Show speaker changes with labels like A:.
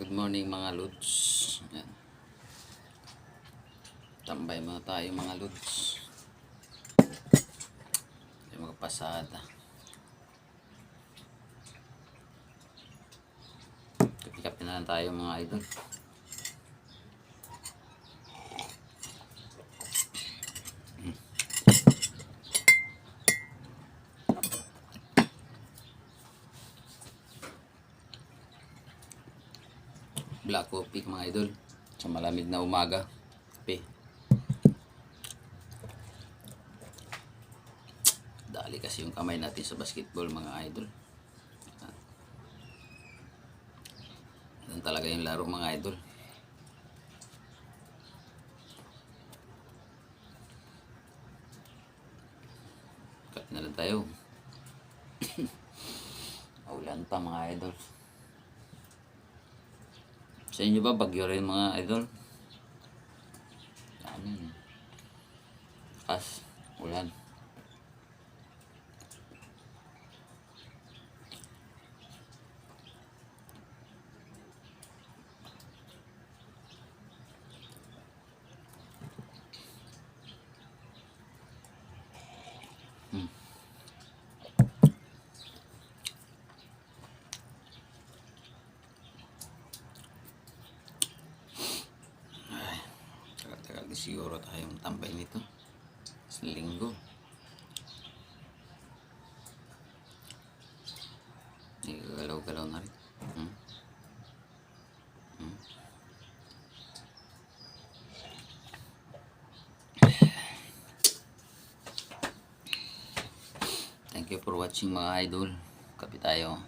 A: Good morning mga lods. Yan. Tambay muna tayo mga lods. Yung mga pasada. Kapikapin na lang tayo mga idol. Black coffee mga idol. Sa malamig na umaga. Kape. Dali kasi yung kamay natin sa basketball mga idol. Yan talaga yung laro mga idol. Cut na lang tayo. Maulan pa mga idol. Sa inyo ba bagyo rin mga idol? Sa amin. Kas, ulan. Siguro tayong tambay nito. Sa linggo. Nagagalaw-galaw na rin. Hmm? Hmm? Thank you for watching mga idol. Kapi tayo.